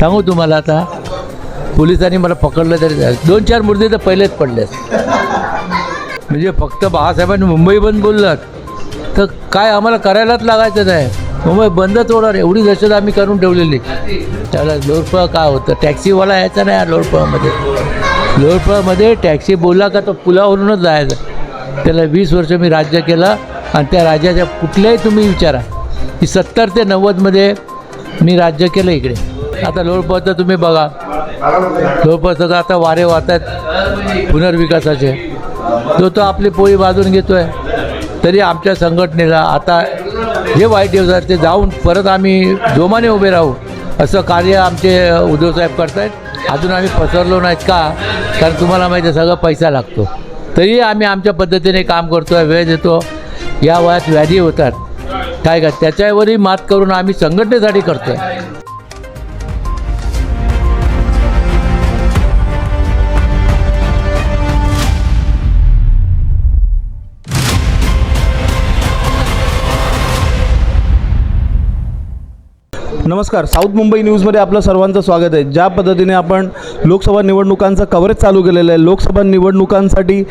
सांगू तुम्हाला आता पोलिसांनी मला पकडलं तरी दोन चार मुर्दे तर पहिलेच पडले म्हणजे फक्त बाळासाहेबांनी मुंबई बंद बोललात. तर काय आम्हाला करायलाच लागायचं नाही. मुंबई बंदच होणार एवढी दहशत आम्ही करून ठेवलेली. त्याला लोरपळ काय होतं? टॅक्सीवाला यायचा नाही लोरपळामध्ये. लोरपळामध्ये टॅक्सी बोलला का तो पुलावरूनच जायचा. त्याला वीस वर्ष मी राज्य केलं आणि त्या राज्याच्या कुठल्याही तुम्ही विचारा. की सत्तर ते नव्वदमध्ये मी राज्य केलं इकडे. आता लोळपळचं तुम्ही बघा. लोळपळचं आता वारे वाहत आहेत पुनर्विकासाचे. तो तो आपली पोळी बाजून घेतो आहे तरी आमच्या संघटनेला आता जे वाईट दिवस आहेत ते जाऊन परत आम्ही जोमाने उभे राहू असं कार्य आमचे उद्धवसाहेब करत आहेत अजून आम्ही पसरलो नाहीत का? कारण तुम्हाला माहिती आहे सगळं पैसा लागतो. तरी आम्ही आमच्या पद्धतीने काम करतो आहे वेळ देतो. या वयात व्याधी होतात. काय का त्याच्यावरही मात करून आम्ही संघटनेसाठी करतो आहे नमस्कार साऊथ मुंबई न्यूजमध्ये आपलं सर्वांचं स्वागत आहे. ज्या पद्धतीने आपण लोकसभा निवडणुकांचं कव्हरेज चालू केलेलं आहे लोकसभा निवडणुकांसाठी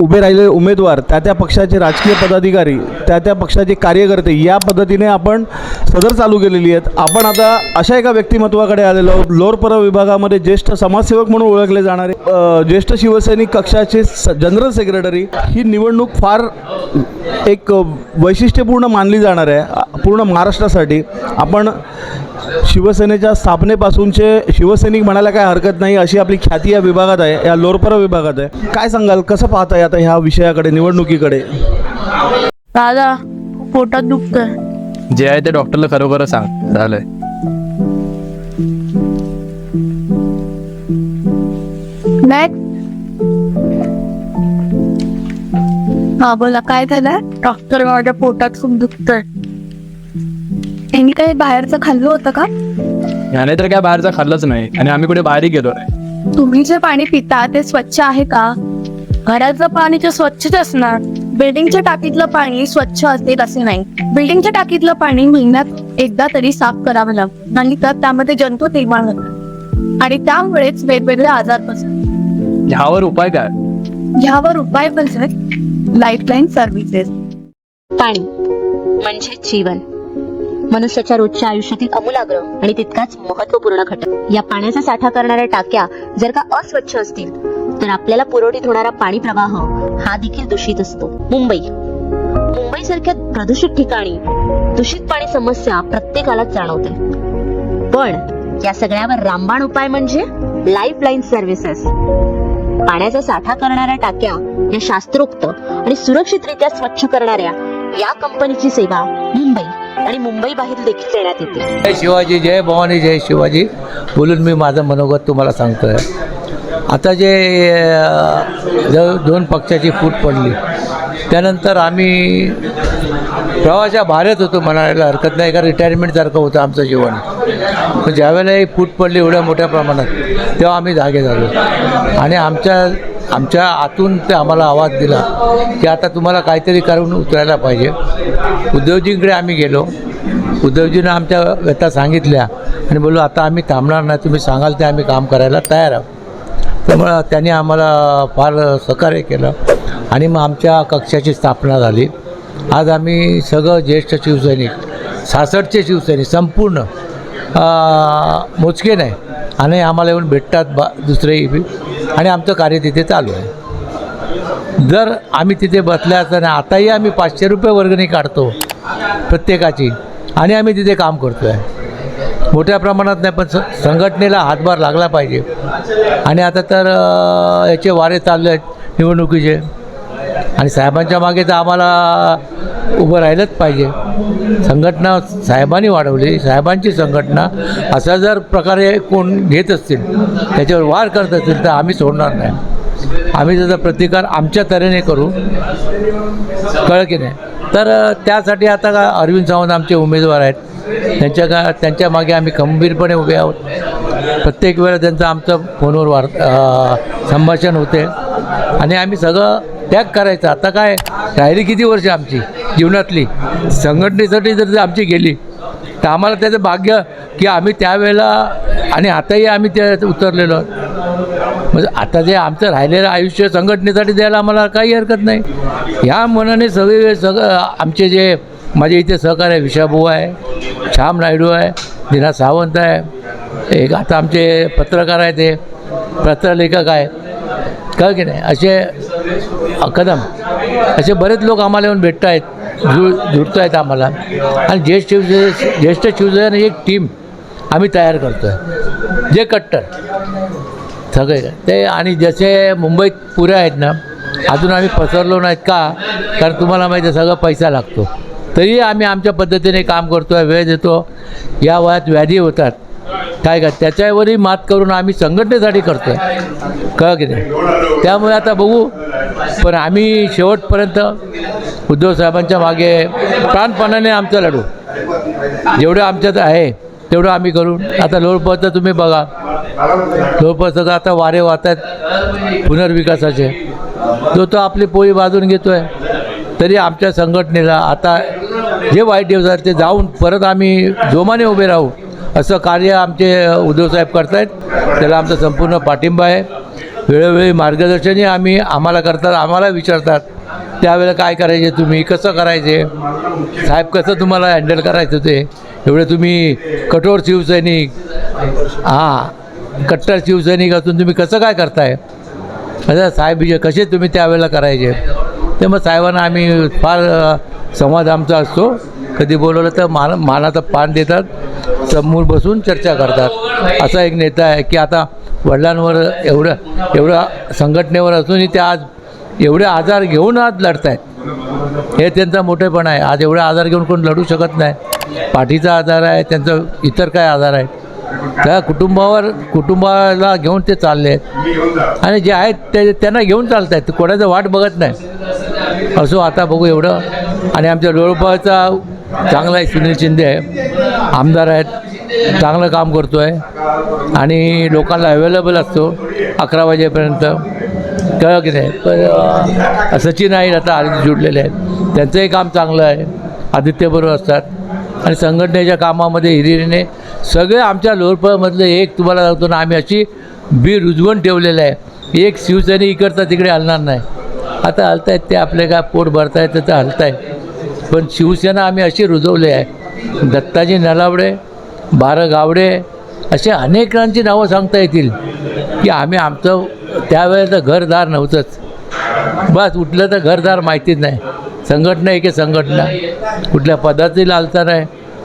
उभे राहिलेले उमेदवार त्या त्या पक्षाचे राजकीय पदाधिकारी त्या त्या पक्षाचे कार्यकर्ते या पद्धतीने आपण सदर चालू केलेली आहेत. आपण आता अशा एका व्यक्तिमत्वाकडे आलेलो आहोत. लोअर विभागामध्ये ज्येष्ठ समाजसेवक म्हणून ओळखले जाणारे ज्येष्ठ शिवसैनिक कक्षाचे स जनरल सेक्रेटरी ही निवडणूक फार एक वैशिष्ट्यपूर्ण मानली जाणार आहे. पूर्ण महाराष्ट्रासाठी. आपण शिवसेनेच्या स्थापनेपासूनचे शिवसैनिक म्हणायला काय हरकत नाही अशी आपली ख्याती या विभागात आहे या लोरपरा विभागात आहे. काय सांगाल कसं पाहताय आता ह्या विषयाकडे निवडणुकीकडे? दादा पोटात दुखतंय. जे आहे ते डॉक्टरला खरोखर सांग झालंय. हा बोला काय झालं डॉक्टर माझ्या पोटात खूप दुखतंय. यांनी काही बाहेरचं खाल्लं होतं का? ह्याने तर काय बाहेरचं खाल्लंच नाही. आणि आम्ही कुठे बाहेरही गेलो नाही. तुम्ही जे पाणी पिता ते स्वच्छ आहे का? घराचं पाणी तर स्वच्छच असणार. बिल्डिंगच्या टाकीतलं पाणी स्वच्छ असेल असे नाही. बिल्डिंगच्या टाकीतलं पाणी महिन्यात एकदा तरी साफ करावं लागतं आणि तर त्यामध्ये जंतू निर्माण होतात. आणि त्यामुळेच वेगवेगळे आजार पसरतात. ह्यावर उपाय काय? ह्यावर उपाय म्हणजे लाईफलाईन सर्व्हिसेस पाणी म्हणजे जीवन. मनुष्याच्या रोजच्या आयुष्यातील अमूलाग्र आणि तितकाच महत्त्वपूर्ण घटक. या पाण्याचा साठा करणाऱ्या टाक्या जर का अस्वच्छ असतील तर आपल्याला पुरवठीत होणारा पाणी प्रवाह हा देखील दूषित असतो. मुंबई. मुंबई सारख्या प्रदूषित ठिकाणी दूषित पाणी समस्या प्रत्येकालाच जाणवते. पण या सगळ्यावर रामबाण उपाय म्हणजे लाईफ लाईन सर्व्हिसेस पाण्याचा साठा करणाऱ्या टाक्या या शास्त्रोक्त आणि सुरक्षितरित्या स्वच्छ करणाऱ्या या कंपनीची सेवा मुंबई. आणि मुंबई बाहेर देखील देण्यात येते. जय शिवाजी जय भवानी जय शिवाजी. बोलून मी माझं मनोगत तुम्हाला सांगतो आहे आता जे दोन पक्षाची फूट पडली त्यानंतर आम्ही प्रवाशा भारत होतो म्हणायला हरकत नाही का रिटायरमेंटसारखं होतं आमचं जीवन. पण ज्यावेळेला ही फूट पडली एवढ्या मोठ्या प्रमाणात तेव्हा आम्ही जागे झालो. आणि आमच्या आमच्या आतून ते आम्हाला आवाज दिला की आता तुम्हाला काहीतरी करून उतरायला पाहिजे. उद्धवजींकडे आम्ही गेलो. उद्धवजीनं आमच्या व्यथा सांगितल्या. आणि बोललो आता आम्ही थांबणार नाही. तुम्ही सांगाल ते आम्ही काम करायला तयार आहोत. त्यामुळं त्यांनी आम्हाला फार सहकार्य केलं. आणि मग आमच्या कक्षाची स्थापना झाली. आज आम्ही सगळं ज्येष्ठ शिवसैनिक सासठचे शिवसैनिक संपूर्ण मोजके नाही. आणि आम्हाला येऊन भेटतात बा दुसरेही बी आणि आमचं कार्य तिथे चालू आहे. जर आम्ही तिथे बसल्या असताना आताही आम्ही पाचशे रुपये वर्गणी काढतो प्रत्येकाची आणि आम्ही तिथे काम करतो आहे मोठ्या प्रमाणात नाही पण संघटनेला हातभार लागला पाहिजे. आणि आता तर याचे वारे चालले आहेत निवडणुकीचे. आणि साहेबांच्या मागे तर आम्हाला उभं राहिलंच पाहिजे. संघटना साहेबांनी वाढवली साहेबांची संघटना असा जर प्रकारे कोण घेत असतील त्याच्यावर वार करत असतील तर आम्ही सोडणार नाही. आम्ही त्याचा प्रतिकार आमच्या तऱ्हेने करू. कळ की नाही? तर त्यासाठी आता का अरविंद सावंत आमचे उमेदवार आहेत. त्यांच्या का त्यांच्या मागे आम्ही खंबीरपणे उभे आहोत. प्रत्येक वेळा त्यांचं आमचं फोनवर वार संभाषण होते. आणि आम्ही सगळं त्याग करायचं. आता काय? राहिली किती वर्ष आमची जीवनातली? संघटनेसाठी जर आमची गेली तर आम्हाला त्याचं भाग्य की आम्ही त्यावेळेला आणि आताही आम्ही त्या उतरलेलो. म्हणजे आता जे आमचं राहिलेलं आयुष्य संघटनेसाठी द्यायला आम्हाला काही हरकत नाही. ह्या मनाने सगळे सगळं आमचे जे माझे इथे सहकार आहे विशाभाऊ आहे श्याम नायडू आहे दिना सावंत आहे एक आता आमचे पत्रकार आहे ते पत्रलेखक आहे का की नाही? असे कदम. असे बरेच लोक आम्हाला येऊन भेटत आहेत जुळ जुळत आहेत आम्हाला. आणि ज्येष्ठ शिवसेने ज्येष्ठ शिवसेना एक टीम आम्ही तयार करतो आहे जे कट्टर. सगळे. ते आणि जसे मुंबईत पुऱ्या आहेत ना अजून आम्ही पसरलो नाहीत का? कारण तुम्हाला माहिती आहे सगळं पैसा लागतो. तरी आम्ही आमच्या पद्धतीने काम करतो आहे वेळ देतो. या वयात व्याधी होतात. काय का त्याच्यावरही मात करून आम्ही संघटनेसाठी करतो आहे कळ की नाही? त्यामुळे आता बघू. पण आम्ही शेवटपर्यंत उद्धव साहेबांच्या मागे प्राणपणाने आमचा लढू. जेवढं आमच्यात आहे तेवढं आम्ही करू. आता लोळपचं तुम्ही बघा. लोळपचं आता वारे वाहत आहेत पुनर्विकासाचे. जो तो आपली पोळी बाजून घेतो आहे तरी आमच्या संघटनेला आता जे वाईट दिवस आहेत ते जाऊन परत आम्ही जोमाने उभे राहू. असं कार्य आमचे उद्धवसाहेब करत आहेत त्याला आमचा संपूर्ण पाठिंबा आहे. वेळोवेळी मार्गदर्शनही आम्ही आम्हाला करतात आम्हाला विचारतात. त्यावेळेला काय करायचे तुम्ही कसं करायचे? साहेब कसं तुम्हाला हँडल करायचं ते? एवढे तुम्ही कठोर शिवसैनिक हां कट्टर शिवसैनिक असून तुम्ही कसं काय करताय? असं साहेब कसे तुम्ही त्यावेळेला करायचे? ते मग साहेबांना आम्ही फार संवाद आमचा असतो. कधी बोलवलं तर मान मानाचं पान देतात समोर बसून चर्चा करतात. असा एक नेता आहे की आता वडिलांवर एवढं एवढं संघटनेवर असूनही ते आज एवढे आजार घेऊन आज लढत आहेत हे त्यांचा मोठेपण आहे. आज एवढे आजार घेऊन कोण लढू शकत नाही. पाठीचा आजार आहे त्यांचं इतर काय आजार आहे त्या कुटुंबावर कुटुंबाला घेऊन ते चालले आहेत. आणि जे आहेत ते त्यांना घेऊन चालत आहेत कोणाचं वाट बघत नाही. असो आता बघू एवढं. आणि आमच्या लोळपाचा चांगला आहे सुनील शिंदे. आहे आमदार आहेत. चांगलं काम करतो आहे आणि लोकांना अवेलेबल असतो. अकरा वाजेपर्यंत. कळलं की नाही पण सचिन आहे आता आधी जुडलेले आहेत. त्यांचंही काम चांगलं आहे. आदित्यबरोबर असतात. आणि संघटनेच्या कामामध्ये हिरिरीने सगळे आमच्या लोरपळमधले एक तुम्हाला सांगतो ना आम्ही अशी बी रुजवून ठेवलेलं आहे. एक शिवसैनिक इकडचा तिकडे हलणार नाही. आता हलतायत ते आपले काय पोट भरतायत तर हलतायत. पण शिवसेना आम्ही अशी रुजवली आहे. दत्ताजी नलावडे बारा गावडे असे अनेकांची नावं सांगता येतील की आम्ही आमचं त्यावेळेचं घरदार नव्हतंच. बस उठलं तर घरदार माहितीच नाही. संघटना एक आहे संघटना. कुठल्या पदाची लालतार आहे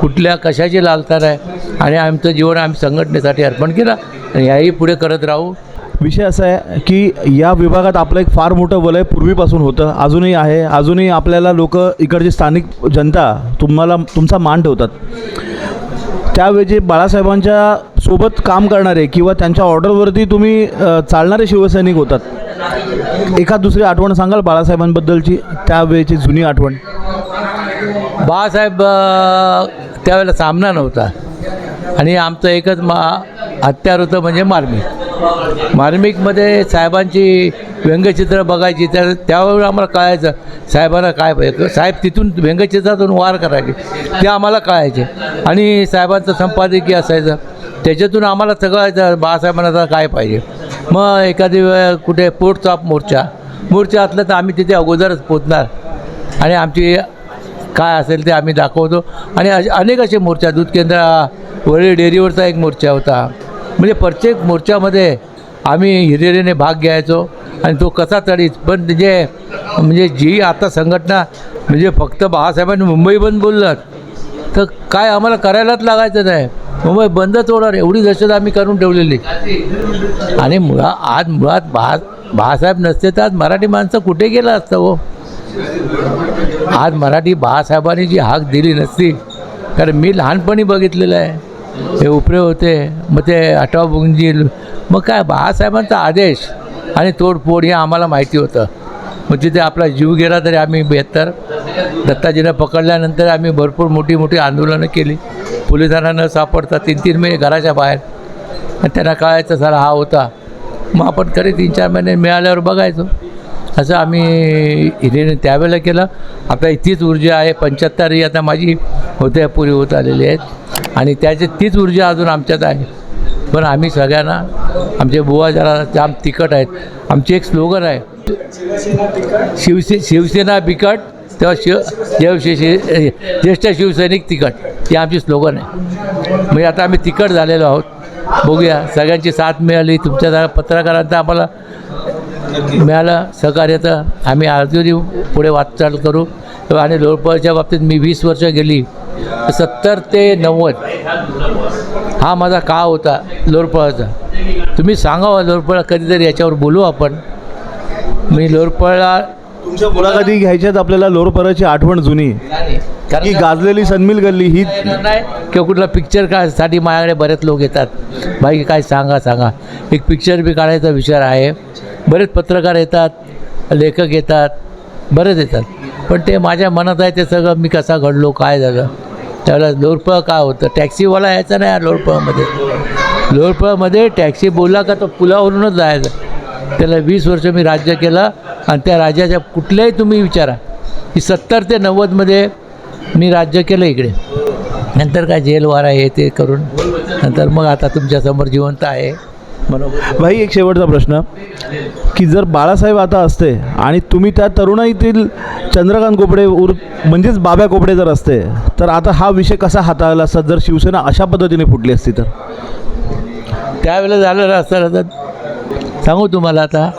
कुठल्या कशाची लालतार आहे आणि आमचं जीवन आम्ही संघटनेसाठी अर्पण केलं आणि याही पुढे करत राहू. विषय असा आहे की या विभागात आपलं एक फार मोठं वलय पूर्वीपासून होतं. अजूनही आहे. अजूनही आपल्याला लोक इकडची स्थानिक जनता तुम्हाला तुमचा मान ठेवतात. त्यावेळी जे बाळासाहेबांच्या सोबत काम करणारे किंवा त्यांच्या ऑर्डरवरती तुम्ही चालणारे शिवसैनिक होतात. एखाद दुसरी आठवण सांगाल बाळासाहेबांबद्दलची? त्यावेळेची जुनी आठवण. बाळासाहेब त्यावेळेला सामना नव्हता. आणि आमचं एकच मा हत्यार होतं म्हणजे मार्मिक मार्मिकमध्ये साहेबांची व्यंगचित्र बघायची तर त्यावेळी आम्हाला कळायचं साहेबांना काय पाहिजे साहेब तिथून व्यंगचित्रातून वार करायचे ते आम्हाला कळायचे. आणि साहेबांचं संपादकीय असायचं त्याच्यातून आम्हाला सगळं बाळासाहेबांना आता काय पाहिजे. मग एखादी वेळ कुठे पोटचाप मोर्चा मोर्चा असला तर आम्ही तिथे अगोदरच पोचणार. आणि आमची काय असेल ते आम्ही दाखवतो. आणि असे- अनेक असे मोर्चा दूध केंद्र वरळी डेअरीवरचा एक मोर्चा होता. म्हणजे प्रत्येक मोर्चामध्ये आम्ही हिरिरीने भाग घ्यायचो आणि तो कसा तडीच पण जे म्हणजे जी आता संघटना म्हणजे फक्त बाळासाहेबांनी मुंबई बंद बोललं तर काय आम्हाला करायलाच लागायचं नाही. मुंबई बंदच होणार एवढी दहशत आम्ही करून ठेवलेली. आणि मुळा आज मुळात बा बाळासाहेब नसते तर आज मराठी माणसं कुठे गेलं असतं हो? आज मराठी बाळासाहेबांनी जी हाक दिली नसती कारण मी लहानपणी बघितलेलं आहे. हे उपरे होते मग ते आठवा बुंजी मग काय बाळासाहेबांचा आदेश आणि तोडफोड हे आम्हाला माहिती होतं. मग तिथे आपला जीव गेला तरी आम्ही बेहत्तर. दत्ताजीनं पकडल्यानंतर आम्ही भरपूर मोठी मोठी आंदोलनं केली. पोलिसांना न सापडता तीन तीन महिने घराच्या बाहेर. आणि त्यांना कळायचं सारा हा होता. मग आपण तरी तीन चार महिने मिळाल्यावर बघायचो. असं आम्ही हिरेने त्यावेळेला केलं. आता इतकीच ऊर्जा आहे पंच्याहत्तर ही आता माझी होत्या पुरी होत आलेली आहेत. आणि त्याची तीच ऊर्जा अजून आमच्यात आहे. पण आम्ही सगळ्यांना आमचे बुवा जरा जाम तिखट आहेत. आमची एक स्लोगन आहे. शिवसे शिवसेना बिकट तेव्हा शिव देवशे ज्येष्ठ शिवसैनिक तिखट. ही आमची स्लोगन आहे. म्हणजे आता आम्ही तिखट झालेलो आहोत. बघूया सगळ्यांची साथ मिळाली. तुमच्या जरा पत्रकारांचा आम्हाला मिळालं सहकार्य तर आम्ही अजूनही पुढे वाटचाल करू. आणि लोळपळच्या बाबतीत मी वीस वर्ष गेली. सत्तर ते नव्वद. हा माझा काळ होता? लोरपळाचा. तुम्ही सांगावं लोरपळ कधीतरी याच्यावर बोलू आपण. मी लोरपळला तुमच्या मुलाखती घ्यायच्यात आपल्याला लोरपराची आठवण जुनी. ही गाजलेली सनमिल गल्ली ही नाही किंवा कुठला पिक्चर काढण्यासाठी माझ्याकडे बरेच लोक येतात. बाई काय सांगा सांगा. एक पिक्चर बी काढायचा विचार आहे. बरेच पत्रकार येतात लेखक येतात बरेच येतात. पण ते माझ्या मनात आहे ते सगळं मी कसा घडलो काय झालं. त्याला लोरपळ काय होतं? टॅक्सीवाला यायचा नाही लोरपळमध्ये लोरपळमध्ये टॅक्सी बोलला का तो पुलावरूनच जायचा. त्याला वीस वर्ष मी राज्य केलं आणि त्या राज्याच्या कुठल्याही तुम्ही विचारा. की सत्तर ते नव्वदमध्ये मी राज्य केलं इकडे. नंतर काय जेलवारा आहे हे ते करून. नंतर मग आता तुमच्यासमोर जिवंत आहे. भाई एक शेवटचा प्रश्न. की जर बाळासाहेब आता असते आणि तुम्ही त्या तरुणाईतील चंद्रकांत कोपडे उर म्हणजेच बाब्या कोपडे जर असते तर आता हा विषय कसा हाताळला असता? जर शिवसेना अशा पद्धतीने फुटली असती तर? त्यावेळेला झालेलं असतं तर सांगू तुम्हाला आता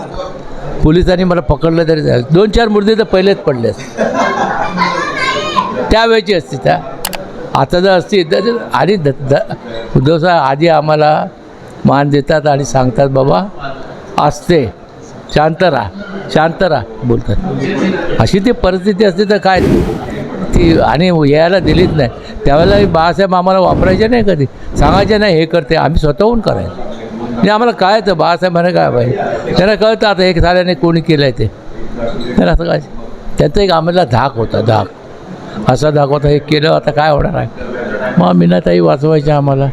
पोलिसांनी मला पकडलं तरी झालं दोन चार मुर्दे तर पहिलेच पडले असते. त्यावेळची असती त्या. आता जर असती तर ते- आणि द द उद्धव साहेब आधी आम्हाला मान देतात आणि सांगतात बाबा असते. शांत राहा शांत राहा बोलतात. अशी ती परिस्थिती असते तर काय? ती आणि यायला दिलीच नाही. त्यावेळेला बाळासाहेब आम्हाला वापरायचे नाही कधी. सांगायचे नाही हे करते आम्ही स्वतःहून करायचं. म्हणजे आम्हाला काय तर बाळासाहेबांना म्हणे काय पाहिजे त्यांना कळतं आता एक झाल्याने कोणी केलं आहे ते. त्यांना असं काय त्याचं एक आम्हाला धाक होता धाक. असा धाक होता हे केलं आता काय होणार आहे? मग मीनाताई वाचवायच्या आम्हाला.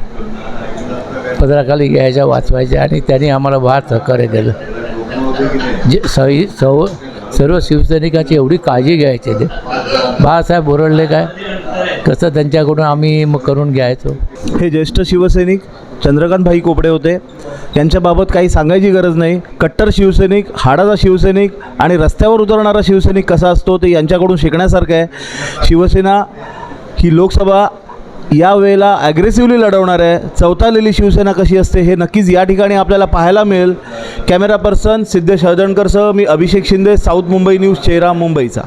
पदराखाली घ्यायच्या वाचवायच्या आणि त्यांनी आम्हाला फार सहकार्य केलं जे सही सव सर्व शिवसैनिकाची एवढी काळजी घ्यायची ते. बाळासाहेब ओरडले काय? कसं त्यांच्याकडून आम्ही मग करून घ्यायचो? हे ज्येष्ठ शिवसैनिक चंद्रकांत भाई कोपडे होते. यांच्याबाबत काही सांगायची गरज नाही. कट्टर शिवसैनिक हाडाचा शिवसैनिक आणि रस्त्यावर उतरणारा शिवसैनिक कसा असतो ते यांच्याकडून शिकण्यासारखं आहे. शिवसेना ही लोकसभा यावेळेला ॲग्रेसिव्हली लढवणार आहे चौथालेली शिवसेना कशी असते हे नक्कीच या ठिकाणी आपल्याला पाहायला मिळेल. कॅमेरा पर्सन सिद्धेश हळदणकरसह मी अभिषेक शिंदे साऊथ मुंबई न्यूज चेहरा मुंबईचा.